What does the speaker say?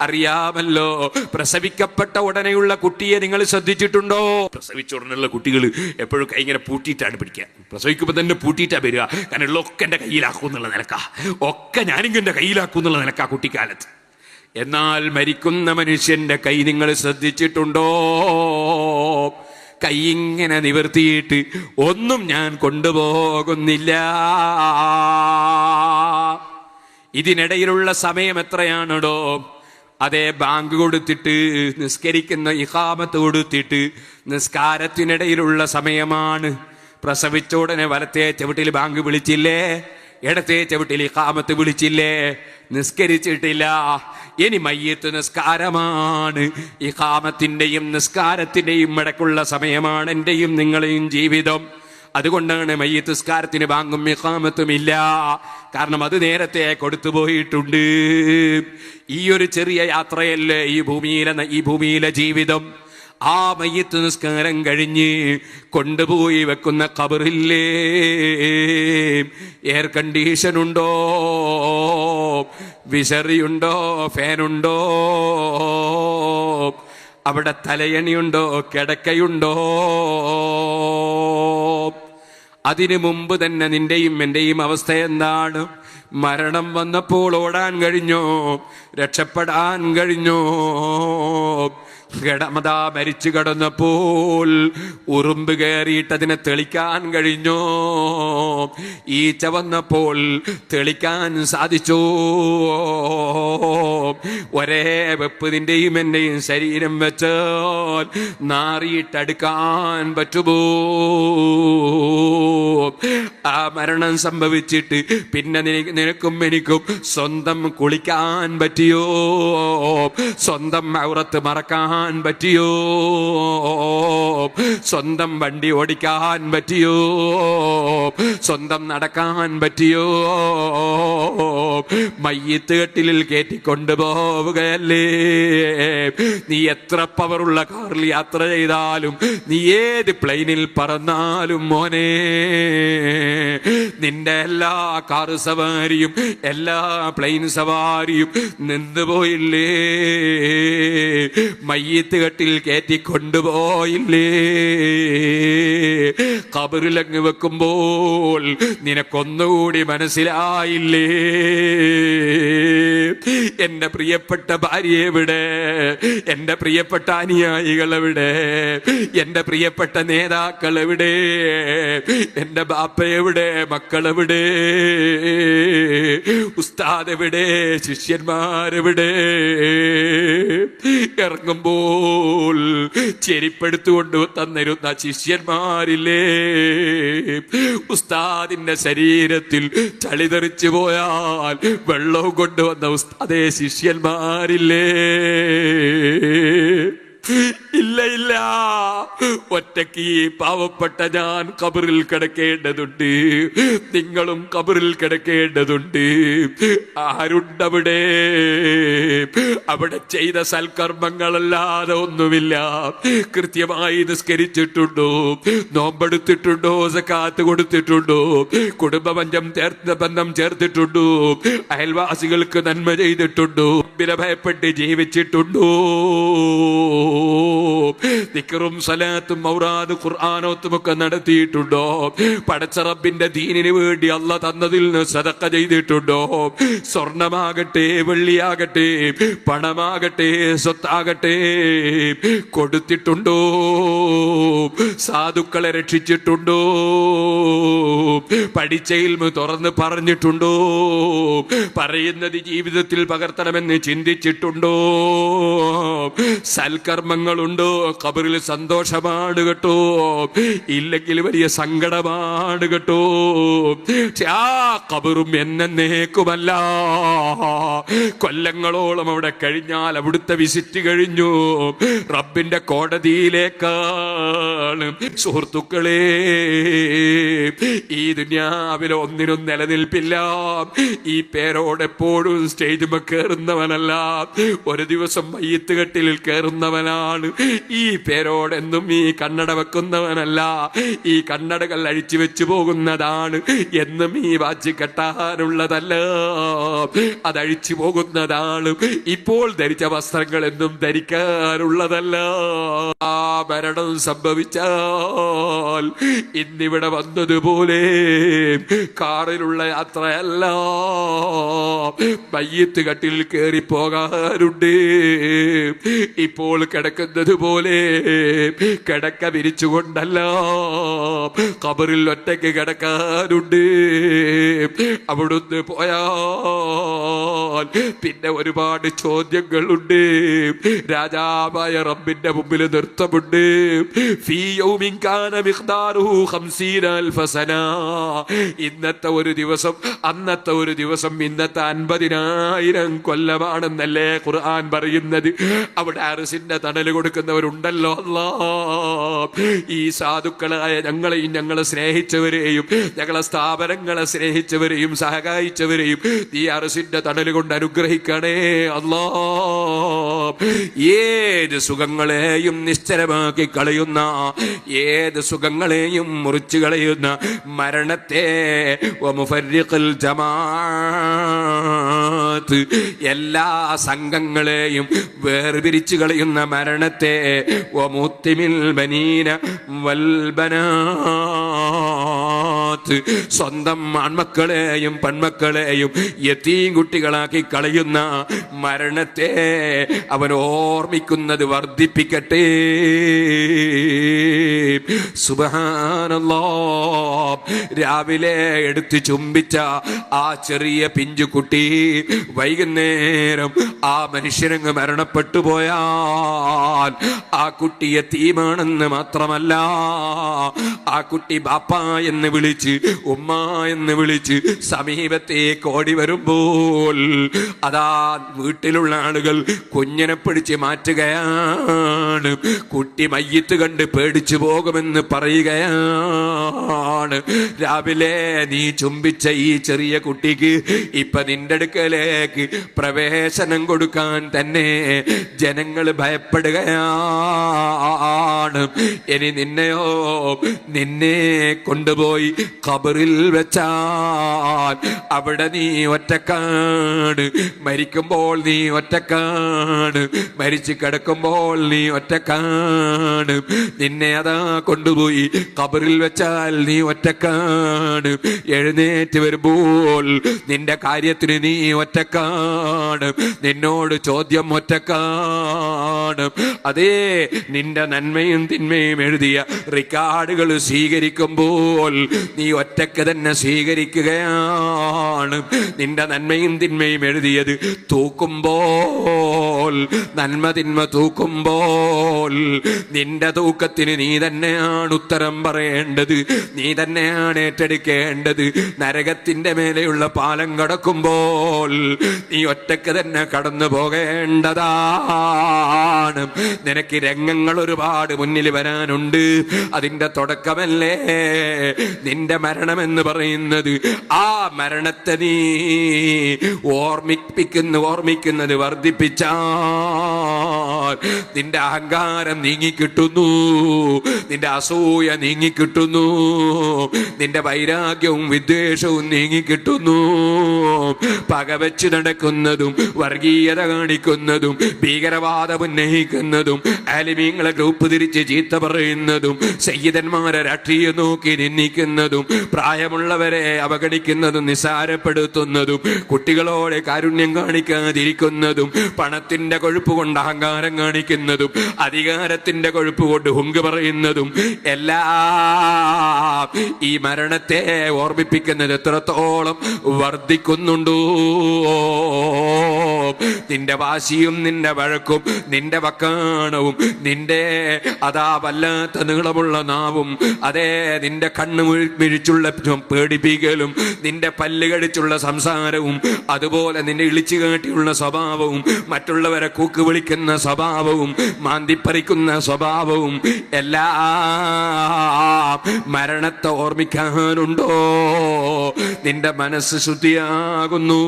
അറിയാമല്ലോ. പ്രസവിക്കപ്പെട്ട ഉടനെയുള്ള കുട്ടിയെ നിങ്ങൾ ശ്രദ്ധിച്ചിട്ടുണ്ടോ? പ്രസവിച്ച ഉടനെയുള്ള കുട്ടികൾ എപ്പോഴും കൈ ഇങ്ങനെ പൂട്ടിയിട്ടാണ് പിടിക്കുക. പ്രസവിക്കുമ്പോൾ തന്നെ പൂട്ടിയിട്ടാ വരിക. കാരണം ഉള്ള ഒക്കെ എന്റെ കയ്യിലാക്കും എന്നുള്ള നിലക്കാ. ഒക്കെ ഞാനിങ്ങ് എന്റെ കയ്യിലാക്കും എന്നുള്ള നിലക്കാ കുട്ടിക്കാലത്ത്. എന്നാൽ മരിക്കുന്ന മനുഷ്യന്റെ കൈ നിങ്ങൾ ശ്രദ്ധിച്ചിട്ടുണ്ടോ? കൈ ഇങ്ങനെ നിവർത്തിയിട്ട് ഒന്നും ഞാൻ കൊണ്ടുപോകുന്നില്ല. ഇതിനിടയിലുള്ള സമയം എത്രയാണോ അതേ ബാങ്ക് കൊടുത്തിട്ട് നിസ്കരിക്കുന്ന ഇഹാമത്ത് കൊടുത്തിട്ട് നിസ്കാരത്തിനിടയിലുള്ള സമയമാണ്. പ്രസവിച്ച ഉടനെ വലത്തെ ചവിട്ടിൽ ബാങ്ക് വിളിച്ചില്ലേ? ഇടത്തെ ചവിട്ടിൽ ഇഹാമത്ത് വിളിച്ചില്ലേ? നിസ്കരിച്ചിട്ടില്ല. ഇനി മയ്യത്ത് നിസ്കാരമാണ്. ഇഹാമത്തിന്റെയും നിസ്കാരത്തിന്റെയും ഇടക്കുള്ള സമയമാണ് എന്റെയും നിങ്ങളെയും ജീവിതം. അതുകൊണ്ടാണ് മയ്യത്ത് നിസ്കാരത്തിന് ബാങ്കും ഇഖാമത്തും ഇല്ല. കാരണം അത് നേരത്തെ കൊടുത്തു പോയിട്ടുണ്ട്. ഈ ഒരു ചെറിയ യാത്രയല്ലേ ഈ ഭൂമിയിലെ ഈ ഭൂമിയിലെ ജീവിതം? ആ മയ്യത്ത് നിസ്കാരം കഴിഞ്ഞ് കൊണ്ടുപോയി വെക്കുന്ന കബറില്ലേ എയർ കണ്ടീഷൻ ഉണ്ടോ? വിശറിയുണ്ടോ? ഫാനുണ്ടോ? അവിടെ തലയണിയുണ്ടോ? കിടക്കയുണ്ടോ? അതിനു മുമ്പ് തന്നെ നിന്റെയും എന്റെയും അവസ്ഥ എന്താണ്? മരണം വന്നപ്പോൾ ഓടാൻ കഴിഞ്ഞോ? രക്ഷപ്പെടാൻ കഴിഞ്ഞോ? കിടമതാ മരിച്ചു കിടന്നപ്പോൾ ഉറുമ്പ് കയറിയിട്ട് അതിനെ തെളിക്കാൻ കഴിഞ്ഞോ. ഈച്ച വന്നപ്പോൾ തെളിക്കാൻ സാധിച്ചോ. ഒരേ വെപ്പ് നിന്റെയും എന്റെയും ശരീരം വെച്ച് നാറിയിട്ടടുക്കാൻ പറ്റുമോ? ആ മരണം സംഭവിച്ചിട്ട് പിന്നെ നിനക്കും എനിക്കും സ്വന്തം കുളിക്കാൻ പറ്റിയോ? സ്വന്തം ഔറത്ത് മറക്കാൻ പറ്റിയോ? സ്വന്തം വണ്ടി ഓടിക്കാൻ പറ്റിയോ? സ്വന്തം നടക്കാൻ പറ്റിയോ? മയ്യത്ത് കെട്ടിലിൽ കയറ്റിക്കൊണ്ടുപോവുകയല്ലേ നീ എത്ര പവറുള്ള കാറിൽ യാത്ര ചെയ്താലും നീ ഏത് പ്ലെയിനിൽ പറന്നാലും മോനെ നിന്റെ എല്ലാ കാർ സവാരിയും എല്ലാ പ്ലെയിൻ സവാരിയും നിന്നുപോയില്ലേ മയ്യത്ത് കെട്ടിൽ കയറ്റി കൊണ്ടുപോയില്ലേ കബറിലങ്ങ് വെക്കുമ്പോൾ നിനക്കൊന്നുകൂടി മനസ്സിലായില്ലേ? എന്റെ പ്രിയപ്പെട്ട ഭാര്യ എവിടെ? എന്റെ പ്രിയപ്പെട്ട അനുയായികൾ എവിടെ? എന്റെ പ്രിയപ്പെട്ട നേതാക്കൾ എവിടെ? എന്റെ ബാപ്പ എവിടെ? മക്കൾ എവിടെ? ഉസ്താദ് എവിടെ? ശിഷ്യന്മാരെവിടെ ഇറങ്ങുമ്പോൾ ചെരിപ്പെടുത്തുകൊണ്ട് തന്നിരുന്ന ശിഷ്യന്മാരില്ലേ? ഉസ്താദിന്റെ ശരീരത്തിൽ ചളിതെറിച്ചു പോയാൽ വെള്ളവും കൊണ്ടുവന്ന ഉസ്താദേ ശിഷ്യന്മാരില്ലേ? ഇല്ല ഇല്ല. ഒറ്റയ്ക്ക് ഈ പാവപ്പെട്ട ഞാൻ കബറിൽ കിടക്കേണ്ടതുണ്ട്. നിങ്ങളും കബറിൽ കിടക്കേണ്ടതുണ്ട്. ആരുണ്ടവിടെ? അവിടെ ചെയ്ത സൽക്കർമ്മങ്ങളല്ലാതെ ഒന്നുമില്ല. കൃത്യമായി നിസ്കരിച്ചിട്ടുണ്ടോ? നോമ്പെടുത്തിട്ടുണ്ടോ? സക്കാത്ത് കൊടുത്തിട്ടുണ്ടോ? കുടുംബബന്ധം ചേർത്ത ബന്ധം ചേർത്തിട്ടുണ്ടോ? അയൽവാസികൾക്ക് നന്മ ചെയ്തിട്ടുണ്ടോ? ഭയപ്പെട്ട് ജീവിച്ചിട്ടുണ്ടോ? ദിക്കറും സലാത്തും ഔറാദ് ഖുർആാനോത്തും ഒക്കെ നടത്തിയിട്ടുണ്ടോ? പടച്ച റബ്ബിന്റെ ദീനിന് വേണ്ടി അല്ല തന്നതിൽ നിന്ന് സതക്ക ചെയ്തിട്ടുണ്ടോ? സ്വർണമാകട്ടെ വെള്ളിയാകട്ടെ പണമാകട്ടെ സ്വത്താകട്ടെ കൊടുത്തിട്ടുണ്ടോ? സാധുക്കളെ രക്ഷിച്ചിട്ടുണ്ടോ? പഠിച്ചയിൽ തുറന്ന് പറഞ്ഞിട്ടുണ്ടോ? പറയുന്നത് ജീവിതത്തിൽ പകർത്തണമെന്ന് ചിന്തിച്ചിട്ടുണ്ടോ? സൽക്കർമ്മങ്ങളുണ്ടോ? കബറിൽ സന്തോഷമാണ് കേട്ടോ. ഇല്ലെങ്കിൽ വലിയ സങ്കടമാണ് കേട്ടോ. ആ കബറും എന്നേക്കുമല്ല കൊല്ലങ്ങളോളം അവിടെ കഴിഞ്ഞാൽ അവിടുത്തെ വിസിറ്റ് കഴിഞ്ഞു. റബ്ബിന്റെ കോടതിയിലേക്കാണ്. സുഹൃത്തുക്കളെ ഈ ദുന്യാവിൽ ഒന്നിനും നിലനിൽപ്പില്ല. ഈ പേരോടെപ്പോഴും സ്റ്റേജ് കയറുന്നവനല്ല. ഒരു ദിവസം മയ്യത്ത് കെട്ടിലിൽ കയറുന്നവനാണ്. ഈ പേരോടെന്നും ഈ കണ്ണട വെക്കുന്നവനല്ല. ഈ കണ്ണടകൾ അഴിച്ചു വെച്ചു പോകുന്നതാണ്. എന്നും ഈ വാച്ച് കെട്ടാനുള്ളതല്ല അതഴിച്ചു പോകുന്നതാണ്. ഇപ്പോൾ ധരിച്ച വസ്ത്രങ്ങൾ എന്നും ധരിക്കാനുള്ളതല്ല ആ മരണം സംഭവിച്ചാൽ ഇന്നിവിടെ വന്നതുപോലെ കാറിലുള്ള യാത്രയല്ല. മയ്യത്ത് കട്ടിൽ കയറി പോകാറുണ്ട് ഇപ്പോൾ കിടക്കുന്നത് പോലെ കിടക്ക വിരിച്ചുകൊണ്ടല്ല. കബറിൽ ഒറ്റയ്ക്ക് കിടക്കാനുണ്ട്. അവിടുന്ന് പോയാൽ പിന്നെ ഒരുപാട് ചോദ്യങ്ങളുണ്ട്. രാജാവായ റബ്ബിന്റെ മുമ്പിൽ നൃത്തമുണ്ട്. ഇന്നത്തെ ഒരു ദിവസം അന്നത്തെ ഒരു ദിവസം ഇന്നത്തെ അൻപതിനായിരം കൊല്ലമാണെന്നല്ലേ ഖുർആൻ പറയുന്നത്. അവിടെ അറസിന്റെ തണൽ കൊടുക്കുന്നവരുണ്ടല്ലോ അല്ലാ. ഈ സാധുക്കളായ ഞങ്ങളെയും ഞങ്ങളെ സ്നേഹിച്ചവരെയും ഞങ്ങളെ സ്ഥാപനങ്ങളെ സ്നേഹിച്ചവരെയും സഹായിച്ചവരെയും ഈ അറസിന്റെ തണൽ കൊണ്ട് അനുഗ്രഹിക്കണേ അല്ലാ. ഏത് സുഖങ്ങളെയും നിശ്ചലമാക്കി കളയുന്ന ഏത് സുഖങ്ങളെയും മുറിച്ചു കളയുന്ന മരണത്തെ എല്ലാ സംഘങ്ങളെയും വേർപിരിച്ചു കളയുന്ന മരണത്തെ. വമുത്തിമിൽ ബനീന വൽബനാത്ത് സ്വന്തം ആൺമക്കളെയും പെൺമക്കളെയും യത്തീം കുട്ടികളാക്കി കളയുന്ന മരണത്തെ അവൻ ഓർമ്മിക്കുന്നത് വർദ്ധിപ്പിക്കട്ടെ. രാവിലെ എടുത്ത് ചുംബിച്ച ആ ചെറിയ പിഞ്ചുകുട്ടി വൈകുന്നേരം ആ മനുഷ്യനങ്ങ് മരണപ്പെട്ടു പോയാൽ ആ കുട്ടിയെ തീമാണെന്ന് മാത്രമല്ല ആ കുട്ടി ബാപ്പ എന്ന് വിളിച്ച് ഉമ്മ എന്ന് വിളിച്ച് സമീപത്തെ കോടി വരുമ്പോൾ അതാ വീട്ടിലുള്ള ആളുകൾ കുഞ്ഞിനെ പിടിച്ച് മാറ്റുകയാണ്. കുട്ടി മയ്യത്ത് കണ്ട് പേടിച്ചു പോകുമെന്ന് പറയുകയാണ്. രാവിലെ നീ ചുംബിച്ച ഈ ചെറിയ കുട്ടിക്ക് ഇപ്പൊ നിന്റെ അടുക്കലേക്ക് പ്രവേശനം കൊടുക്കാൻ തന്നെ ജനങ്ങൾ ഭയപ്പെടുകയാണ്. ഇനി നിന്നെയോ നിന്നെ കൊണ്ടുപോയി ഖബറിൽ വെച്ചാൽ അവിടെ നീ ഒറ്റക്കാണ്. മരിക്കുമ്പോൾ നീ ഒറ്റക്കാണ്. മരിച്ചു കിടക്കുമ്പോൾ നീ ഒറ്റക്കാണ്. നിന്നെ അതാ കൊണ്ടുപോയി ഖബറിൽ വെച്ചാൽ നീ ഒറ്റക്കാണ്. എഴുന്നേറ്റ് വരുമ്പോൾ നിന്റെ കാര്യത്തിന് നീ ഒറ്റക്കാണ്. നിന്നോട് ചോദ്യം ഒറ്റക്കാണ്. അതേ നിന്റെ നന്മയും തിന്മയും എഴുതിയ റിക്കാർഡുകൾ സ്വീകരിക്കുമ്പോൾ നീ ഒറ്റയ്ക്ക് തന്നെ സ്വീകരിക്കുകയാണ്. നിന്റെ നന്മയും തിന്മയും എഴുതിയത് തൂക്കുമ്പോൾ നന്മ തിന്മ തൂക്കുമ്പോൾ. നിന്റെ തൂക്കത്തിന് നീ തന്നെയാണ് ഉത്തരം പറയേണ്ടത്. നീ തന്നെയാണ് ഏറ്റെടുക്കേണ്ടത്. നരകത്തിന്റെ മേലെയുള്ള പാലം കടക്കുമ്പോൾ നീ ഒറ്റയ്ക്ക് തന്നെ കടന്നു പോകേണ്ടതാണ് നിനക്ക് രംഗങ്ങൾ ഒരുപാട് മുന്നിൽ വരാനുണ്ട്. അതിന്റെ തുടക്കമല്ലേ? നിന്റെ മരണമെന്ന് പറയുന്നത് ആ മരണത്തെ നീ ഓർമ്മിപ്പിക്കുന്ന ഓർമ്മിക്കുന്നത് വർദ്ധിപ്പിച്ചാൽ നിന്റെ അഹങ്കാരം നീങ്ങിക്കിട്ടുന്നു നിന്റെ അസൂയ നീങ്ങിക്കിട്ടുന്നു നിന്റെ വൈരാഗ്യവും വിദ്വേഷവും നീങ്ങിക്കിട്ടുന്നു. പകവച്ച് നടക്കുന്നതും വർഗീയത കാണിക്കുന്നതും ഭീകരവാദം ഉന്നയിക്കുന്നതും അലിമീങ്ങളെ ഗ്രൂപ്പ് തിരിച്ച് ചീത്ത പറയുന്നതും സയ്യിദന്മാരെ രാഷ്ട്രീയം നോക്കി നിന്നിക്കുന്നതും പ്രായമുള്ളവരെ അവഗണിക്കുന്നതും നിസാരപ്പെടുത്തുന്നതും കുട്ടികളോടെ കാരുണ്യം കാണിക്കാതിരിക്കുന്നതും പണത്തിന്റെ കൊഴുപ്പ് കൊണ്ട് അഹങ്കാരം കാണിക്കുന്നതും അധികാരത്തിന്റെ കൊഴുപ്പ് കൊണ്ട് ഹുങ്ക് പറയുന്നതും എല്ലാം ഈ മരണത്തെ ഓർമ്മിപ്പിക്കുന്നത് എത്രത്തോളം വർദ്ധിക്കുന്നുണ്ടോ? നിന്റെ വാശിയും നിന്റെ വഴക്കും നിന്റെ വക്കാണവും നിന്റെ അതാ വല്ലാത്ത നീളമുള്ള നാവും. അതേ നിന്റെ കണ്ണ് മിഴി- മിഴിച്ചുള്ള പേടിപ്പിക്കലും നിന്റെ പല്ല് കടിച്ചുള്ള സംസാരവും അതുപോലെ നിന്റെ ഇളിച്ചു കാട്ടിയുള്ള സ്വഭാവവും മറ്റുള്ളവരെ കൂക്ക് വിളിക്കുന്ന സ്വഭാവവും മാന്തിപ്പറിക്കുന്ന സ്വഭാവവും എല്ലാം മരണത്തെ ഓർമ്മിക്കാനുണ്ടോ? നിന്റെ മനസ്സ് ശുദ്ധിയാകുന്നു.